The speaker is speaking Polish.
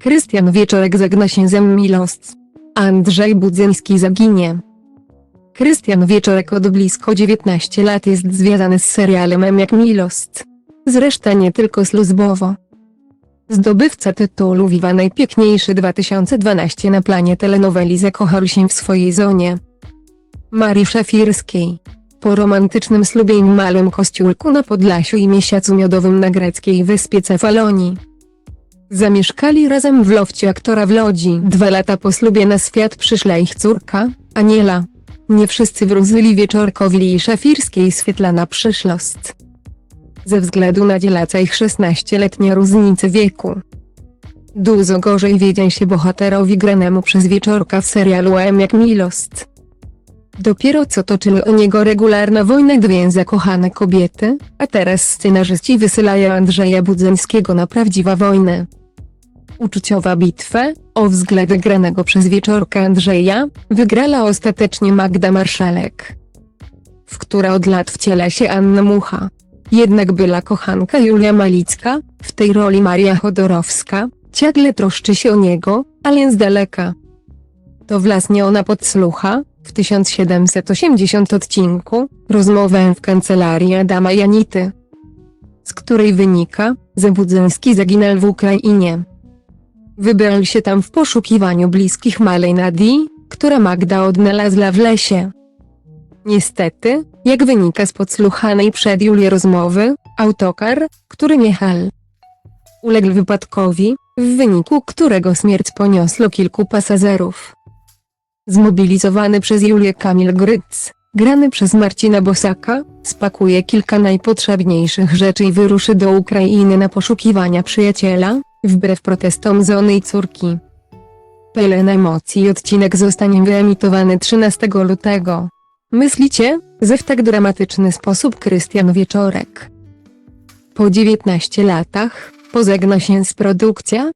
Krystian Wieczorek zagna się ze Milost. Andrzej Budzyński zaginie. Krystian Wieczorek od blisko 19 lat jest związany z serialem M jak Milost. Zresztą nie tylko sluzbowo. Zdobywca tytułu Viva Najpiękniejszy 2012 na planie telenoweli zakochał się w swojej zonie. Marii Szafirskiej. Po romantycznym ślubie i malym kościółku na Podlasiu i miesiącu miodowym na greckiej wyspie Cefalonii. Zamieszkali razem w lofcie aktora w Lodzi. Dwa lata po ślubie na świat przyszła ich córka, Aniela. Nie wszyscy wróżyli wieczorkowi i szafirskiej świetlana przyszłość. Ze względu na dzielaca ich 16-letnia różnica wieku. Dużo gorzej wiedział się bohaterowi granemu przez wieczorka w serialu M jak Milost. Dopiero co toczyły o niego regularna wojna dwie zakochane kobiety, a teraz scenarzyści wysyłają Andrzeja Budzyńskiego na prawdziwa wojnę. Uczuciowa bitwę, o względ granego przez wieczorka Andrzeja, wygrała ostatecznie Magda Marszalek. W która od lat wciela się Anna Mucha. Jednak była kochanka Julia Malicka, w tej roli Maria Chodorowska, ciągle troszczy się o niego, ale z daleka. To właśnie ona podsłucha, w 1780 odcinku, rozmowę w kancelarii Adama Janity, z której wynika, że Budzyński zaginął w Ukrainie. Wybrał się tam w poszukiwaniu bliskich Malej Nadii, która Magda odnalazła w lesie. Niestety, jak wynika z podsłuchanej przed Julię rozmowy, autokar, który jechał, uległ wypadkowi, w wyniku którego śmierć poniosło kilku pasażerów. Zmobilizowany przez Julię Kamil Gryc, grany przez Marcina Bosaka, spakuje kilka najpotrzebniejszych rzeczy i wyruszy do Ukrainy na poszukiwania przyjaciela, wbrew protestom żony i córki. Pełen emocji odcinek zostanie wyemitowany 13 lutego. Myślicie, że w tak dramatyczny sposób Krystian Wieczorek po 19 latach, pozegna się z produkcja?